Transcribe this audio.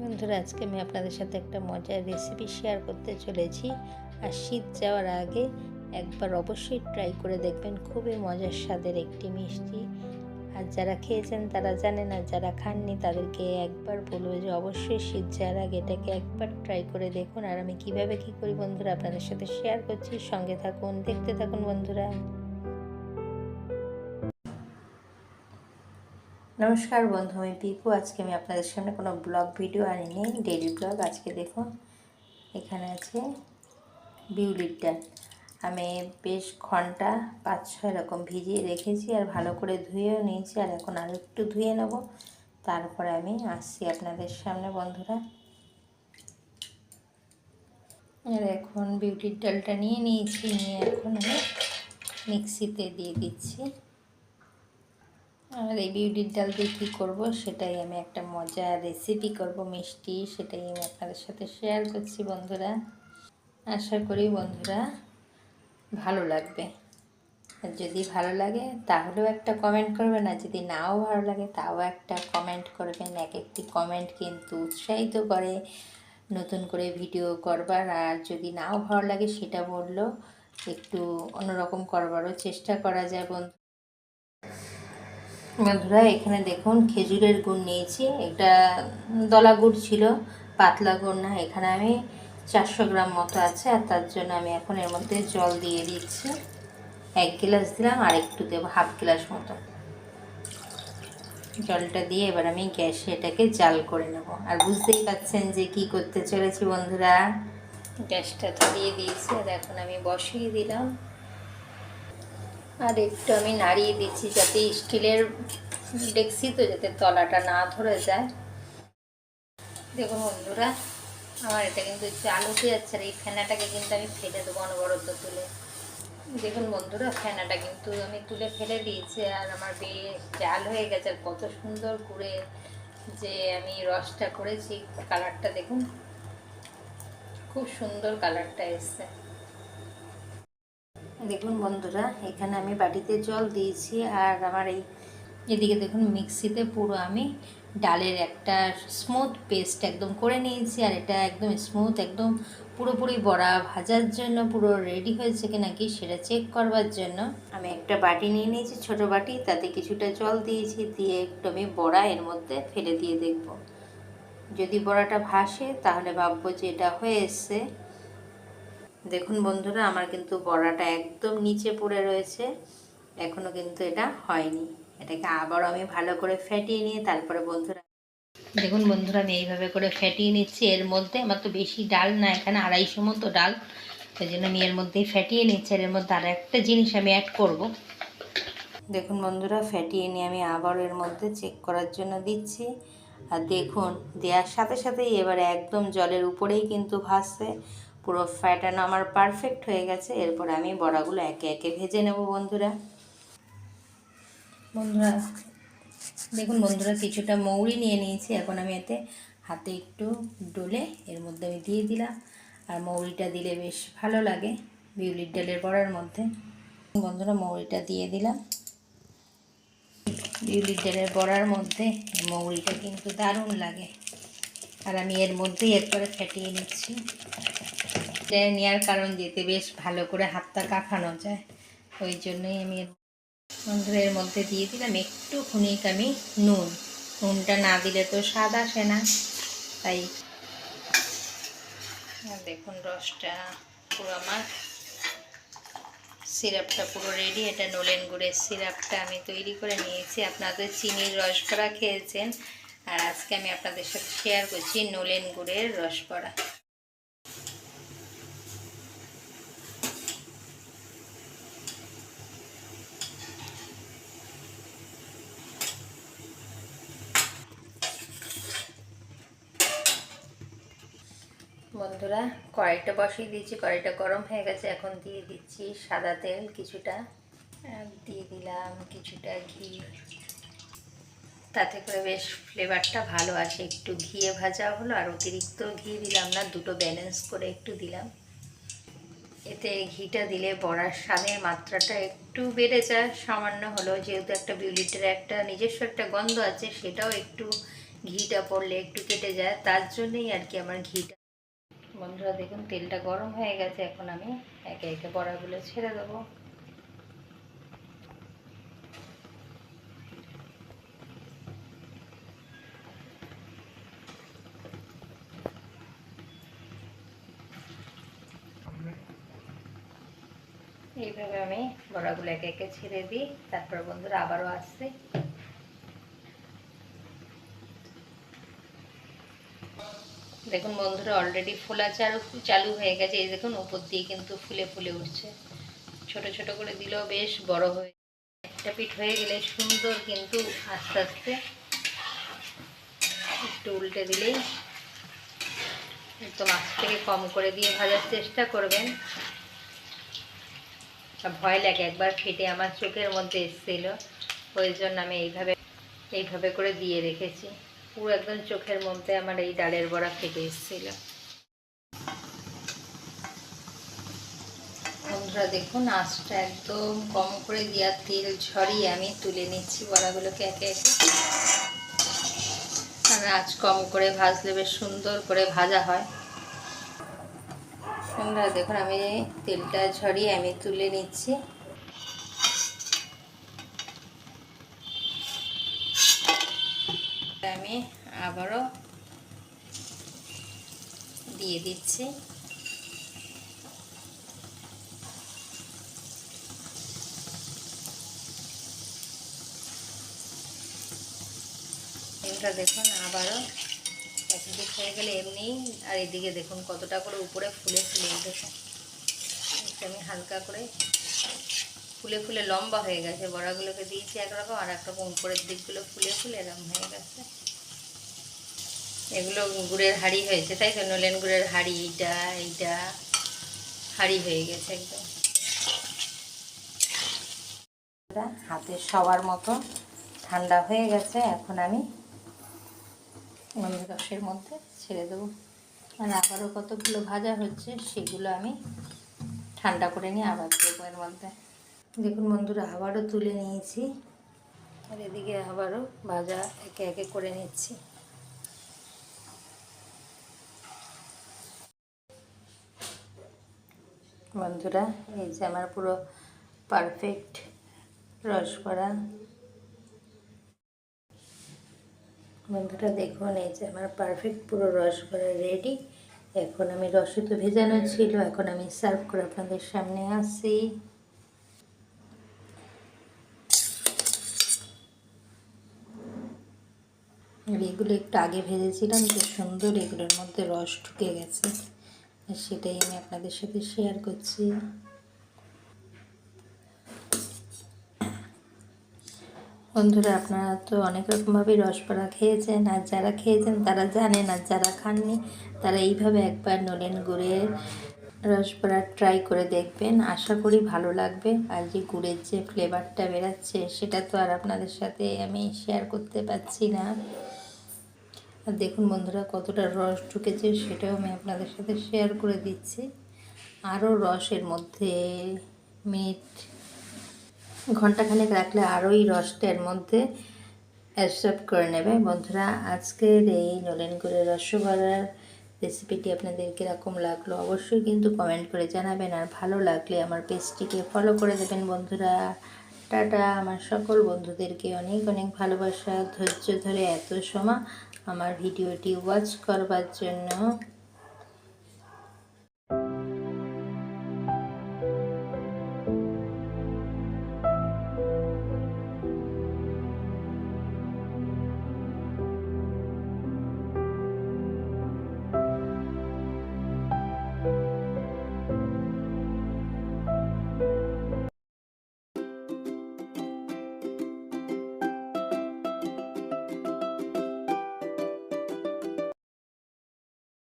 বন্ধুরা, আজকে আমি আপনাদের সাথে একটা মজার রেসিপি শেয়ার করতে চলেছি। আর শীত যাওয়ার আগে একবার অবশ্যই ট্রাই করে দেখবেন, খুবই মজার স্বাদের একটি মিষ্টি। আর যারা খেয়েছেন তারা জানে না, যারা খাননি তাদেরকে একবার বলব যে অবশ্যই শীত যাওয়ার আগে এটাকে একবার ট্রাই করে দেখুন। আর আমি কীভাবে কি করি বন্ধুরা, আপনাদের সাথে শেয়ার করছি। সঙ্গে থাকুন, দেখতে থাকুন বন্ধুরা। নমস্কার বন্ধু, আমি পিকু আজকে আমি আপনাদের সামনে কোনো ব্লগ ভিডিও আনিনি ডেলি ব্লগ। আজকে দেখুন, এখানে আছে বিউলির ডাল। আমি বেশ ঘণ্টা পাঁচ ছয় রকম ভিজিয়ে রেখেছি আর ভালো করে ধুয়েও নিয়েছি। আর এখন আর একটু ধুয়ে নেব। তারপরে আমি আসছি আপনাদের সামনে, বন্ধুরা। আর এখন বিউলির ডালটা নিয়ে নিয়েছি, নিয়ে এখন আমি মিক্সিতে দিয়ে দিচ্ছি। আর এই বিউলির ডাল দিয়ে কী করব সেটাই আমি একটা মজার রেসিপি করব, মিষ্টি, সেটাই আমি আপনাদের সাথে শেয়ার করছি বন্ধুরা। আশা করি বন্ধুরা ভালো লাগবে। আর যদি ভালো লাগে তাহলেও একটা কমেন্ট করবেন, আর যদি নাও ভালো লাগে তাও একটা কমেন্ট করবেন। এক একটি কমেন্ট কিন্তু উৎসাহিত করে নতুন করে ভিডিও করবার। আর যদি নাও ভালো লাগে সেটা বললেও একটু অন্যরকম করবারও চেষ্টা করা যায় বন্ধু বন্ধুরা এখানে দেখুন খেজুরের গুড় নিয়েছি। এটা দলা গুড় ছিল, পাতলা গুড় না, এখানে আমি চারশো গ্রাম মতো আছে, আর তার জন্য আমি এখন এর মধ্যে জল দিয়ে দিচ্ছি। এক গ্লাস দিলাম, আর একটু দেবো, হাফ গ্লাস মতো। জলটা দিয়ে এবার আমি গ্যাসে এটাকে জাল করে নেব। আর বুঝতেই পারছেন যে কি করতে চলেছি বন্ধুরা। গ্যাসটা ধরিয়ে দিয়েছি, আর এখন আমি বসিয়ে দিলাম। আর একটু আমি নাড়িয়ে দিচ্ছি যাতে স্টিলের ডেক্সি তো যাতে তলাটা না ধরে যায়। দেখুন বন্ধুরা, আমার এটা কিন্তু চাল উঠে যাচ্ছে আর এই ফেনাটাকে কিন্তু আমি ফেলে দেবো অনবরত তুলে। দেখুন বন্ধুরা, ফেনাটা কিন্তু আমি তুলে ফেলে দিয়েছি আর আমার বেশ জাল হয়ে গেছে আর কত সুন্দর করে যে আমি রসটা করেছি। কালারটা দেখুন, খুব সুন্দর কালারটা এসছে। দেখুন বন্ধুরা, এখানে আমি বাটিতে জল দিয়েছি আর আমার এই এদিকে দেখুন মিক্সিতে পুরো আমি ডালের একটা স্মুথ পেস্ট একদম করে নিয়েছি আর এটা একদম স্মুথ, একদম পুরোপুরি বড়া ভাজার জন্য পুরো রেডি হয়েছে কি নাকি সেটা চেক করবার জন্য। আমি একটা বাটি নিয়ে নিয়েছি, ছোট বাটি, তাতে কিছুটা জল দিয়েছি, দিয়ে একটু আমি বড়া এর মধ্যে ফেলে দিয়ে দেখব। যদি বড়াটা ভাসে তাহলে ভাববো যে এটা হয়ে এসছে। দেখুন বন্ধুরা, আমার কিন্তু বড়াটা একদম নিচে পড়ে রয়েছে। এখনও কিন্তু এটা হয়নি। এটাকে আবারও আমি ভালো করে ফেটিয়ে নিয়ে তারপরে বন্ধুরা দেখুন বন্ধুরা, আমি এইভাবে করে ফেটিয়ে নিচ্ছি। এর মধ্যে আমার তো বেশি ডাল না, এখানে আড়াইশো মতো ডাল। সেই জন্য আমি এর মধ্যেই ফেটিয়ে নিচ্ছি। এর মধ্যে আর একটা জিনিস আমি অ্যাড করব। দেখুন বন্ধুরা, ফেটিয়ে নিয়ে আমি আবার এর মধ্যে চেক করার জন্য দিচ্ছি। আর দেখুন, দেওয়ার সাথে সাথেই এবারে একদম জলের উপরেই কিন্তু ভাসছে। পুরো ফ্যাটানো আমার পারফেক্ট হয়ে গেছে। এরপর আমি বড়াগুলো একে একে ভেজে নেব বন্ধুরা। বন্ধুরা, দেখুন বন্ধুরা, কিছুটা মৌরি নিয়ে নিয়েছি। এখন আমি এতে হাতে একটু ডলে এর মধ্যে আমি দিয়ে দিলাম। আর মৌরিটা দিলে বেশ ভালো লাগে বিউলির ডালের বড়ার মধ্যে। বন্ধুরা, মৌরিটা দিয়ে দিলাম। বিউলির ডালের বড়ার মধ্যে মৌরিটা কিন্তু দারুণ লাগে। আর আমি এর মধ্যেই একবারে ফেটিয়ে নিচ্ছি। এটা নেওয়ার কারণ যেতে বেশ ভালো করে হাতটা কাখানো যায়। ওই জন্যই আমি বন্ধুরা এর মধ্যে দিয়ে দিলাম, একটু খুনিক আমি নুন। নুনটা না দিলে তো স্বাদ আসে না। তাই দেখুন রসটা পুরো আমার সিরাপটা পুরো রেডি এটা নলেন গুড়ের সিরাপটা আমি তৈরি করে নিয়েছি। আপনাদের চিনির রস রসবড়া খেয়েছেন। আর আজকে আমি আপনাদের সাথে শেয়ার করছি নোলেন গুড়ের রসবড়া বন্ধুরা কড়াইটা বসিয়ে দিয়েছি, কড়াইটা গরম হয়ে গেছে, এখন দিয়ে দিচ্ছি সাদা তেল কিছুটা। দিয়ে দিলাম কিছুটা ঘি। তাতে করে বেশ ফ্লেভারটা ভালো আসে। একটু ঘিয়ে ভাজা হলো আর অতিরিক্ত ঘি দিলাম না, দুটো ব্যালেন্স করে একটু দিলাম। এতে ঘিটা দিলে বড়ার স্বাদের মাত্রাটা একটু বেড়ে যায়, সামান্য হলো যেহেতু একটা বিউলিটের একটা নিজস্ব একটা গন্ধ আছে, সেটাও একটু ঘিটা পড়লে একটু কেটে যায়। তার জন্যই আর কি আমার ঘিটা বন্ধুরা, দেখুন, তেলটা গরম হয়ে গেছে। এখন আমি একে একে বড়াগুলো ছেড়ে দেবো। এইভাবে আমি বড়াগুলো একে একে ছেড়ে দিই। তারপর বন্ধুরা আবারও আসছে। দেখুন বন্ধুরা অলরেডি ফোলা চালু চালু হয়ে গেছে। এই দেখুন, উপর দিয়ে কিন্তু ফুলে ফুলে উঠছে। ছোট ছোট করে দিলেও বেশ বড় হয়ে একটা পিঠ হয়ে গেলে সুন্দর কিন্তু আস্তে আস্তে। একটু উল্টে দিলেই একদম আঁচ থেকে কম করে দিয়ে ভাজার চেষ্টা করবেন। ভয় লাগে, একবার ফেটে আমার চোখের মধ্যে এসেছিল। ওই জন্য আমি এইভাবে এইভাবে করে দিয়ে রেখেছি। পুরো একদম চোখের মধ্যে আমার এই ডালের বড়া ফেটে এসেছিল। বন্ধুরা, দেখুন, আঁচটা একদম কম করে দেওয়ার তেল ঝরিয়ে আমি তুলে নিচ্ছি বড়াগুলোকে একে একে। আর আঁচ কম করে ভাজলে বেশ সুন্দর করে ভাজা হয়। বন্ধুরা, দেখুন, আমি তেলটা ঝরিয়ে আমি তুলে নিচ্ছি। আমি আবারও দিয়ে দিচ্ছি। এটা দেখুন, আবারও একদিক হয়ে গেলে এমনি, আর এদিকে দেখুন কতটা করে উপরে ফুলে ফুলে উঠেছে আমি হালকা করে ফুলে ফুলে লম্বা হয়ে গেছে, বড়াগুলোকে দিয়েছি একরকম আর একরকম উপরের দিকগুলো ফুলে ফুলে এরকম হয়ে গেছে। এগুলো গুড়ের হাড়ি হয়েছে, তাই তো? নলেন গুড়ের হাড়ি, এইটা এইটা। হাড়ি হয়ে গেছে একদম। হাতে সবার মতো। ঠান্ডা হয়ে গেছে, এখন আমি রসের মধ্যে ছেড়ে দেবো। আর আবারও কতগুলো ভাজা হচ্ছে, সেগুলো আমি ঠান্ডা করে নিয়ে আবার দেবো এর মধ্যে। দেখুন বন্ধুরা, আবারও তুলে নিয়েছি। আর এদিকে আবারও ভাজা একে একে করে নিচ্ছি। বন্ধুরা, এই যে আমার পুরো পারফেক্ট রসবড়া বন্ধুরা, দেখুন, এই যে আমার পারফেক্ট পুরো রসবড়া রেডি এখন আমি রসে তো ভেজানো ছিল, এখন আমি সার্ভ করে আপনাদের সামনে আসি। এগুলো একটু আগে ভেজেছিলাম, তো সুন্দর এগুলোর মধ্যে রস ঢুকে গেছে। সেটাই আমি আপনাদের সাথে শেয়ার করছি। বন্ধুরা, আপনারা তো অনেক রকমভাবেই রসপড়া খেয়েছেন, আর যারা খেয়েছেন তারা জানেন, আর যারা খাননি তারা এইভাবে একবার নলেন গুড়ের রসপড়া ট্রাই করে দেখবেন। আশা করি ভালো লাগবে। আর যে গুড়ের যে ফ্লেভারটা বেরাচ্ছে সেটা তো আর আপনাদের সাথে আমি শেয়ার করতে পারছি না। আর দেখুন বন্ধুরা, কতটা রস ঢুকেছে সেটাও আমি আপনাদের সাথে শেয়ার করে দিচ্ছি। আরও রসের মধ্যে মিট। ঘন্টাখানেক রাখলে আরও আরোই রসটার মধ্যে অ্যাবসর্ব করে নেবে। বন্ধুরা, আজকের এই নলেন গুড়ের রসগোল্লার রেসিপিটি আপনাদের কীরকম লাগল অবশ্যই কিন্তু কমেন্ট করে জানাবেন। আর ভালো লাগলে আমার পেজটিকে ফলো করে দেবেন বন্ধুরা। টাটা, আমার সকল বন্ধুদেরকে অনেক অনেক ভালোবাসা। ধৈর্য ধরে এত সময় আমার ভিডিওটি ওয়াচ করবার জন্য